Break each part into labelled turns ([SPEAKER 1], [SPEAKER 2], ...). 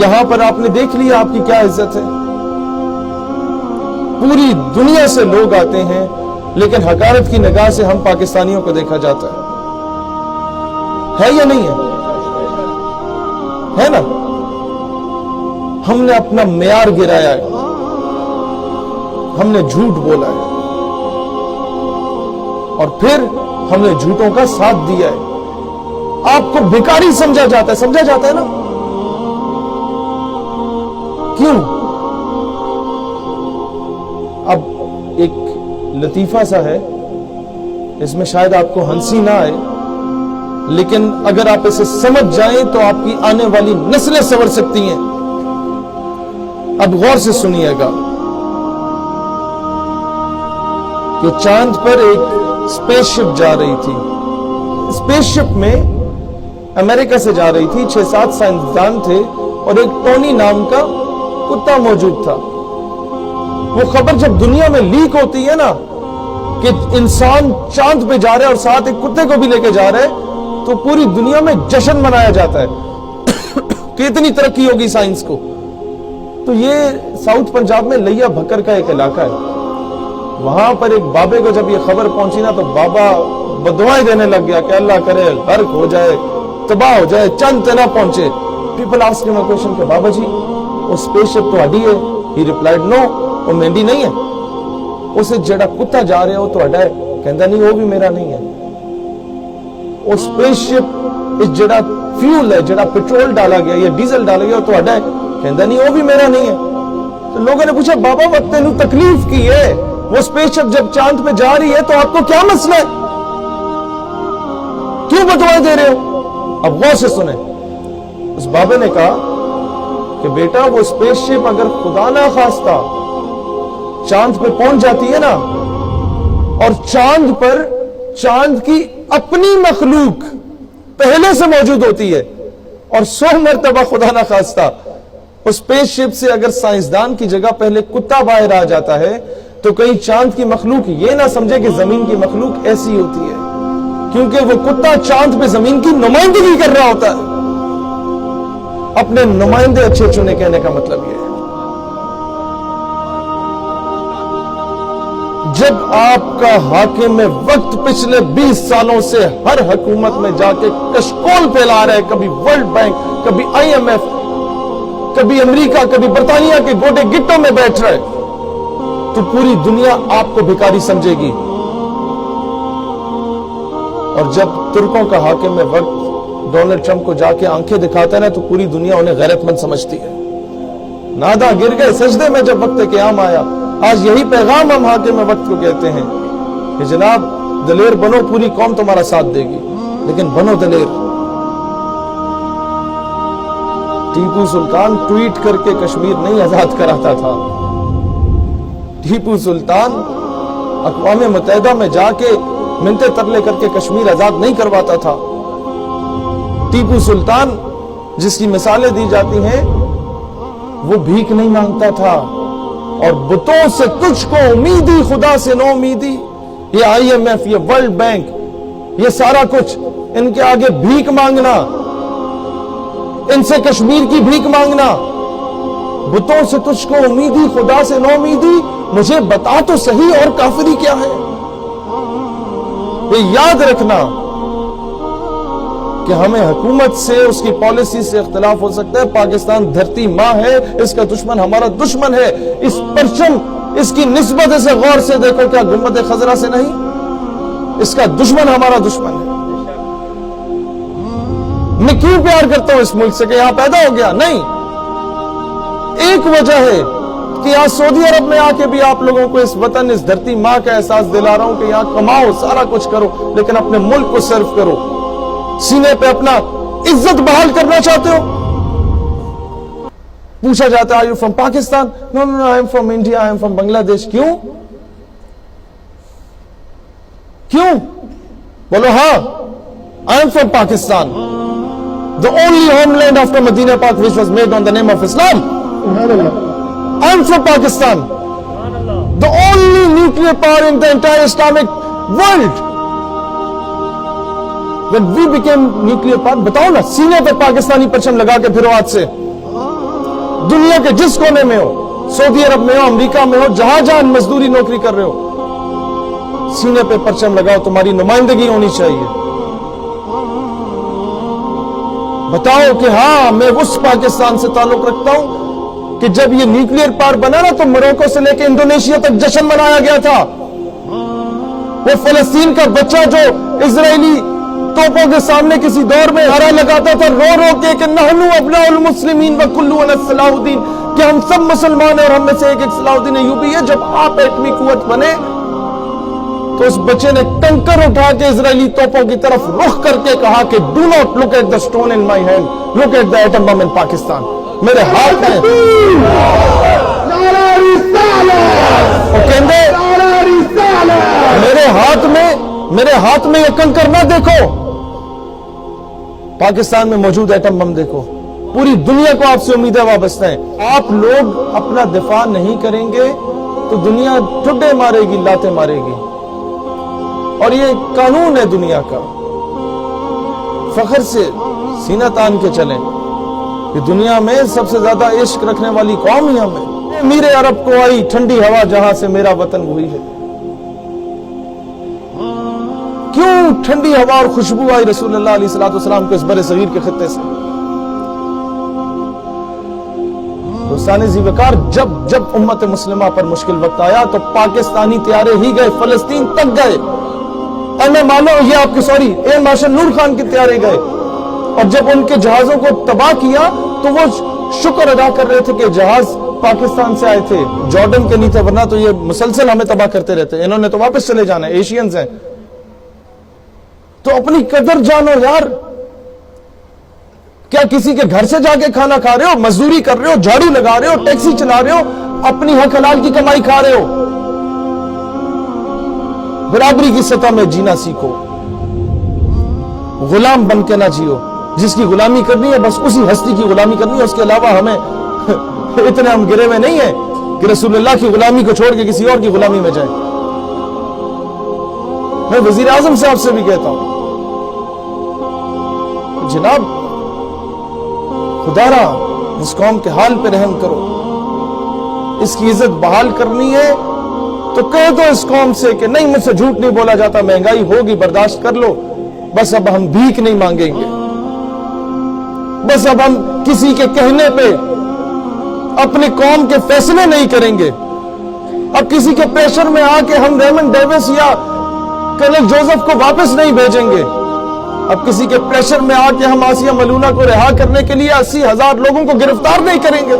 [SPEAKER 1] یہاں پر آپ نے دیکھ لیا آپ کی کیا عزت ہے؟ پوری دنیا سے لوگ آتے ہیں، لیکن حکارت کی نگاہ سے ہم پاکستانیوں کو دیکھا جاتا ہے۔ ہے یا نہیں ہے؟ ہے نا؟ ہم نے اپنا معیار گرایا ہے۔ ہم نے جھوٹ بولا ہے۔ اور پھر ہم نے جھوٹوں کا ساتھ دیا ہے۔ آپ کو بیکاری سمجھا جاتا ہے، سمجھا جاتا ہے نا؟ کیوں؟ اب ایک لطیفہ سا ہے۔ اس میں شاید آپ کو ہنسی نہ آئے۔ لیکن اگر آپ اسے سمجھ جائیں تو آپ کی آنے والی نسلیں سنور سکتی ہیں۔ اب غور سے سنیے گا۔ کہ چاند پر ایک اسپیس شپ جا رہی تھی۔ اسپیس شپ میں امریکہ سے جا رہی تھی۔ چھ سات سائنسدان تھے اور ایک ٹونی نام کا کتا موجود تھا۔ وہ خبر جب دنیا میں لیک ہوتی ہے نا کہ انسان چاند پہ جا رہا ہے اور ساتھ ایک کتے کو بھی لے کے جا رہا ہے، تو پوری دنیا میں جشن منایا جاتا ہے۔ کہ اتنی ترقی ہوگی سائنس کو۔ تو یہ ساؤتھ پنجاب میں لیا بھکر کا ایک علاقہ ہے۔ وہاں پر ایک بابے کو جب یہ خبر پہنچی نا تو بابا بدوائیں دینے لگ گیا کہ اللہ کرے، غرق ہو جائے، تباہ ہو جائے، چند نہ پہنچے۔ پیپل آسک ہم کوشچن کہ بابا جی وہ اسپیس شپ تو اڈی ہے؟ ہی ریپلائڈ نو وہ مہندی نہیں ہے۔ اسے جڑا کتا جا رہا ہے وہ تو اڈا ہے۔ کہندا نہیں، وہ بھی میرا نہیں ہے۔ وہ اسپیس شپ اس جڑا فیول ہے جڑا پیٹرول ڈالا گیا، یا ڈیزل ڈالا گیا، وہ تو اڈا ہے۔ کہندا تو لوگوں نے پوچھا، بابا، وقت تینوں تکلیف کی ہے؟ وہ اسپیس شپ جب چاند پہ جا رہی ہے تو آپ کو کیا مسئلہ ہے؟ کیوں بدوائیں دے رہے ہو؟ اب غور سے سنیں۔ اس بابے نے کہا کہ بیٹا وہ اسپیس شپ اگر خدا نہ خواستہ چاند پہ پہنچ جاتی ہے نا، اور چاند پر چاند کی اپنی مخلوق پہلے سے موجود ہوتی ہے، اور سو مرتبہ خدا نہ خواستہ اسپیس شپ سے اگر سائنسدان کی جگہ پہلے کتا باہر آ جاتا ہے، تو کہیں چاند کی مخلوق یہ نہ سمجھے کہ زمین کی مخلوق ایسی ہوتی ہے۔ کیونکہ وہ کتا چاند پہ زمین کی نمائندگی کر رہا ہوتا ہے۔ اپنے نمائندے اچھے چنے کہنے کا مطلب یہ ہے۔ جب آپ کا حاکم میں وقت پچھلے بیس سالوں سے ہر حکومت میں جا کے کشکول پھیلا رہے کبھی ورلڈ بینک، کبھی آئی ایم ایف، کبھی امریکہ، کبھی برطانیہ کے گوٹے گٹوں میں بیٹھ رہے تو پوری دنیا آپ کو بھکاری سمجھے گی۔ اور جب ترکوں کا حاکم میں وقت ڈونلڈ ٹرمپ کو جا کے آنکھیں دکھاتا ہے نا تو پوری دنیا انہیں غیرت مند سمجھتی ہے۔ نادا گر گئے سجدے میں جب وقت قیام آیا۔ آج یہی پیغام ہم حاکم میں وقت کو کہتے ہیں کہ جناب دلیر بنو، پوری قوم تمہارا ساتھ دے گی۔ لیکن بنو دلیر۔ ٹیپو سلطان ٹویٹ کر کے کشمیر نہیں آزاد کراتا تھا۔ ٹیپو سلطان اقوام متحدہ میں جا کے منتے ترلے کر کے کشمیر آزاد نہیں کرواتا تھا۔ ٹیپو سلطان جس کی مثالیں دی جاتی ہیں، وہ بھیک نہیں مانگتا تھا۔ اور بتوں سے تجھ کو امیدی، خدا سے نو امیدی۔ یہ آئی ایم ایف، یہ ورلڈ بینک، یہ سارا کچھ۔ ان کے آگے بھیک مانگنا، ان سے کشمیر کی بھیک مانگنا۔ بتوں سے تجھ کو امیدی، خدا سے نو امیدی۔ مجھے بتا تو صحیح اور کافری کیا ہے۔ یہ یاد رکھنا۔ کہ ہمیں حکومت سے اس کی پالیسی سے اختلاف ہو سکتا ہے، پاکستان دھرتی ماں ہے، اس کا دشمن ہمارا دشمن ہے۔ اس پرچم، اس کی نسبت اسے غور سے دیکھو کیا گمبد خزرہ سے نہیں۔ اس کا دشمن ہمارا دشمن ہے۔ میں کیوں پیار کرتا ہوں اس ملک سے کہ یہاں پیدا ہو گیا؟ نہیں۔ ایک وجہ ہے کہ یہاں سعودی عرب میں آ کے بھی آپ لوگوں کو اس وطن، اس دھرتی ماں کا احساس دلا رہا ہوں کہ یہاں کماؤ، سارا کچھ کرو، لیکن اپنے ملک کو صرف کرو۔ سینے پہ اپنا عزت بحال کرنا چاہتے ہو پوچھا جاتا ہے from Pakistan no no I am from India I am from Bangladesh کیوں کیوں بولو ہاں I am from Pakistan the only home land after Medina Pak which was made on the name of Islam I am from Pakistan the only nuclear power in the entire Islamic world when we became nuclear power بتاؤ نا سینے پہ پاکستانی پرچم لگا کے پھر آج سے. دنیا کے جس کونے میں ہو، سعودی عرب میں ہو، امریکہ میں ہو، جہاں جہاں مزدوری نوکری کر رہے ہو سینے پہ پرچم لگاؤ، تمہاری نمائندگی ہونی چاہیے. بتاؤ کہ ہاں میں اس پاکستان سے تعلق رکھتا ہوں کہ جب یہ نیوکلیر پار بنا نا، تو مروکو سے لے کے انڈونیشیا تک جشن منایا گیا تھا. وہ فلسطین کا بچہ جو اسرائیلی توپوں کے سامنے کسی دور میں ہرا لگاتا تھا، رو رو کے کہ نہنو ابنا المسلمین و کلو صلاح الدین کہ ہم سب مسلمان ہیں اور ہم میں سے ایک ایک صلاح الدین ہے یوں بھی ہے جب آپ ایٹمی قوت بنے تو اس بچے نے کنکر اٹھا کے اسرائیلی توپوں کی طرف رخ کر کے کہا کہ do not look at the stone in my hand look at the atom bomb
[SPEAKER 2] in Pakistan
[SPEAKER 1] میرے ہاتھ
[SPEAKER 2] میں پاکستان
[SPEAKER 1] میں موجود ایٹم بم دیکھو۔ پوری دنیا کو آپ سے امیدیں وابستہ ہیں۔ آپ لوگ اپنا دفاع نہیں کریں گے تو دنیا ٹھڈے مارے گی لاتے مارے گی۔ اور یہ قانون ہے دنیا کا۔ فخر سے سینہ تان کے چلیں۔ کہ دنیا میں سب سے زیادہ عشق رکھنے والی قوم ہی ہمیں میرے عرب کو آئی ٹھنڈی ہوا جہاں سے میرا وطن وہی ہے۔ کیوں ٹھنڈی ہوا اور خوشبو آئی رسول اللہ علیہ السلام والسلام کو اس برے صغیر کے خطے سے؟ دوستانی زیوکار جب جب امت مسلمہ پر مشکل وقت آیا تو پاکستانی تیارے ہی گئے، فلسطین تک گئے۔ اور میں مانو، یہ آپ کی sorry, air marshal Nur Khan کی تیارے گئے۔ اور جب ان کے جہازوں کو تباہ کیا تو وہ شکر ادا کر رہے تھے کہ جہاز پاکستان سے آئے تھے۔ جارڈن کے نہیں تھے ورنہ تو یہ مسلسل ہمیں تباہ کرتے رہتے۔ انہوں نے تو واپس چلے جانا ہے، ایشینز ہیں۔ تو اپنی قدر جانو یار۔ کیا کسی کے گھر سے جا کے کھانا کھا رہے ہو؟ مزدوری کر رہے ہو؟ جھاڑو لگا رہے ہو؟ ٹیکسی چلا رہے ہو؟ اپنی حق حلال کی کمائی کھا رہے ہو؟ برابری کی سطح میں جینا سیکھو۔ غلام بن کے نہ جیو۔ جس کی غلامی کرنی ہے، بس اسی ہستی کی غلامی کرنی ہے۔ اس کے علاوہ ہمیں اتنے ہم گرے میں نہیں ہیں کہ رسول اللہ کی غلامی کو چھوڑ کے کسی اور کی غلامی میں جائیں۔ میں وزیر اعظم صاحب سے بھی کہتا ہوں۔ جناب، خدا را، اس قوم کے حال پہ رحم کرو۔ اس کی عزت بحال کرنی ہے، تو کہہ دو اس قوم سے کہ نہیں، مجھ سے جھوٹ نہیں بولا جاتا، مہنگائی ہوگی، برداشت کر لو۔ بس اب ہم بھیک نہیں مانگیں گے۔ بس اب ہم کسی کے کہنے پہ اپنی قوم کے فیصلے نہیں کریں گے۔ اب کسی کے پریشر میں آ کے ہم ریمن ڈیوس یا کرنل جوزف کو واپس نہیں بھیجیں گے۔ اب کسی کے پریشر میں آ کے ہم آسیہ ملونہ کو رہا کرنے کے لیے اسی ہزار لوگوں کو گرفتار نہیں کریں گے۔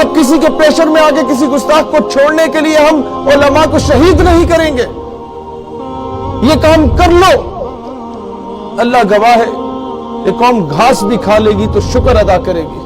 [SPEAKER 1] اب کسی کے پریشر میں آ کے کسی گستاخ کو چھوڑنے کے لیے ہم علماء کو شہید نہیں کریں گے۔ یہ کام کر لو۔ اللہ گواہ ہے، یہ قوم گھاس بھی کھا لے گی تو شکر ادا کرے گی۔